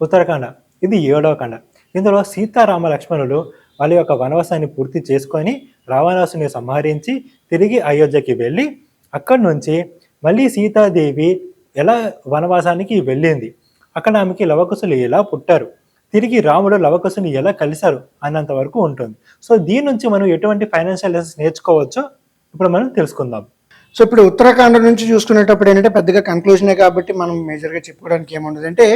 ఉత్తరాఖండ. ఇది ఏడవ ఖండ. ఇందులో సీతారామ లక్ష్మణులు వాళ్ళ యొక్క వనవాసాన్ని పూర్తి చేసుకొని రావణాసుని సంహరించి తిరిగి అయోధ్యకి వెళ్ళి అక్కడి నుంచి మళ్ళీ సీతాదేవి ఎలా వనవాసానికి వెళ్ళింది? అక్కడ ఆమెకి లవకుశులు ఎలా పుట్టారు? తిరిగి రాముడు లవకుశుని ఎలా కలిశారు అన్నంత వరకు ఉంటుంది. సో దీని నుంచి మనం ఎటువంటి ఫైనాన్షియల్ లెసన్స్ నేర్చుకోవచ్చో ఇప్పుడు మనం తెలుసుకుందాం. సో ఇప్పుడు ఉత్తరాఖండ్ నుంచి చూసుకునేటప్పుడు ఏంటంటే పెద్దగా కన్క్లూజనే కాబట్టి మనం మేజర్గా చెప్పుకోవడానికి ఏముండదు. అంటే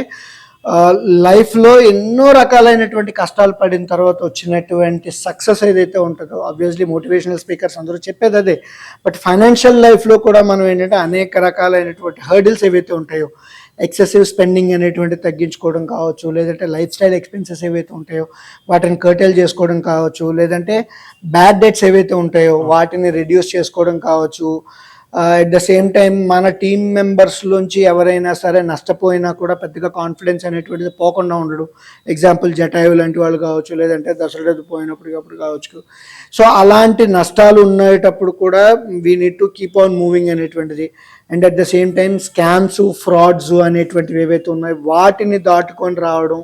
లైఫ్లో ఎన్నో రకాలైనటువంటి కష్టాలు పడిన తర్వాత వచ్చినటువంటి సక్సెస్ ఏదైతే ఉంటుందో ఆబ్వియస్లీ మోటివేషనల్ స్పీకర్స్ అందరూ చెప్పేది అదే. బట్ ఫైనాన్షియల్ లైఫ్లో కూడా మనం ఏంటంటే అనేక రకాలైనటువంటి హర్డిల్స్ ఏవైతే ఉంటాయో ఎక్సెసివ్ స్పెండింగ్ అనేటువంటి తగ్గించుకోవడం కావచ్చు లేదంటే లైఫ్ స్టైల్ ఎక్స్పెన్సెస్ ఏవైతే ఉంటాయో వాటిని కర్టైల్ చేసుకోవడం కావచ్చు లేదంటే బ్యాడ్ డెట్స్ ఏవైతే ఉంటాయో వాటిని రిడ్యూస్ చేసుకోవడం కావచ్చు అట్ ద సేమ్ టైం మన టీం మెంబర్స్లోంచి ఎవరైనా సరే నష్టపోయినా కూడా పెద్దగా కాన్ఫిడెన్స్ అనేటువంటిది పోకుండా ఉండడు. ఎగ్జాంపుల్ జటాయు లాంటి వాళ్ళు కావచ్చు లేదంటే దశరథ పోయినప్పటికప్పుడు కావచ్చు. సో అలాంటి నష్టాలు ఉండేటప్పుడు కూడా we need to keep on moving అనేటువంటిది. And at the same time scams frauds అనేటువంటివి ఏవైతే ఉన్నాయో వాటిని దాటుకొని రావడం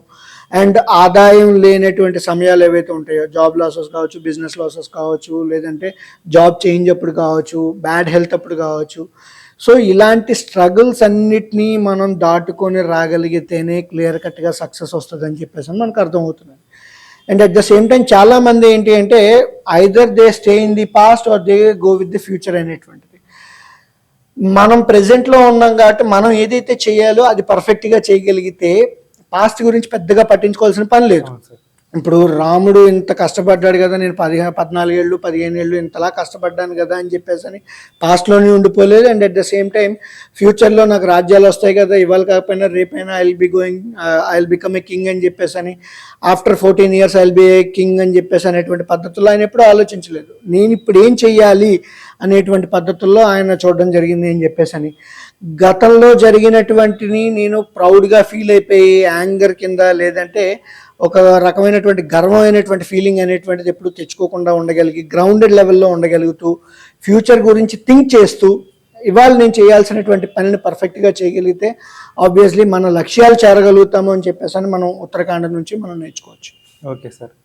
అండ్ ఆదాయం లేనటువంటి సమయాలు ఏవైతే ఉంటాయో జాబ్ లాసెస్ కావచ్చు బిజినెస్ లాసెస్ కావచ్చు లేదంటే జాబ్ చేంజ్ అప్పుడు కావచ్చు బ్యాడ్ హెల్త్ అప్పుడు కావచ్చు. సో ఇలాంటి స్ట్రగుల్స్ అన్నిటినీ మనం దాటుకొని రాగలిగితేనే క్లియర్ కట్గా సక్సెస్ వస్తుందని చెప్పేసి మనకు అర్థమవుతుంది and at the same time చాలామంది ఏంటి అంటే either they stay in the past or they go with the future అనేటువంటిది. మనం ప్రెసెంట్లో ఉన్నాం కాబట్టి మనం ఏదైతే చేయాలో అది పర్ఫెక్ట్గా చేయగలిగితే పాస్ట్ గురించి పెద్దగా పట్టించుకోవాల్సిన పని లేదు. ఇప్పుడు రాముడు ఇంత కష్టపడ్డాడు కదా నేను పదిహేను పద్నాలుగేళ్ళు పదిహేను ఏళ్ళు ఇంతలా కష్టపడ్డాను కదా అని చెప్పేసి అని పాస్ట్లోనే ఉండిపోలేదు. And at the same time ఫ్యూచర్లో నాకు రాజ్యాలు వస్తాయి కదా ఇవాళ కాకపోయినా రేపైనా I will be going I will become a king అని చెప్పేసి అని after fourteen years I be a king అని చెప్పేసి అనేటువంటి పద్ధతుల్లో ఆయన ఎప్పుడూ ఆలోచించలేదు. నేను ఇప్పుడు ఏం చెయ్యాలి? అనేటువంటి పద్ధతుల్లో ఆయన చూడడం జరిగింది అని చెప్పేసి అని గతంలో జరిగినటువంటిని నేను ప్రౌడ్గా ఫీల్ అయిపోయి యాంగర్ కింద లేదంటే ఒక రకమైనటువంటి గర్వమైనటువంటి ఫీలింగ్ అనేటువంటిది ఎప్పుడు తెచ్చుకోకుండా ఉండగలిగి గ్రౌండెడ్ లెవెల్లో ఉండగలుగుతూ ఫ్యూచర్ గురించి థింక్ చేస్తూ ఇవాళ నేను చేయాల్సినటువంటి పనిని పర్ఫెక్ట్గా చేయగలిగితే ఆబ్వియస్లీ మన లక్ష్యాలు చేరగలుగుతాము అని చెప్పేసి అని మనం ఉత్తరాఖండ్ నుంచి మనం నేర్చుకోవచ్చు. Okay sir.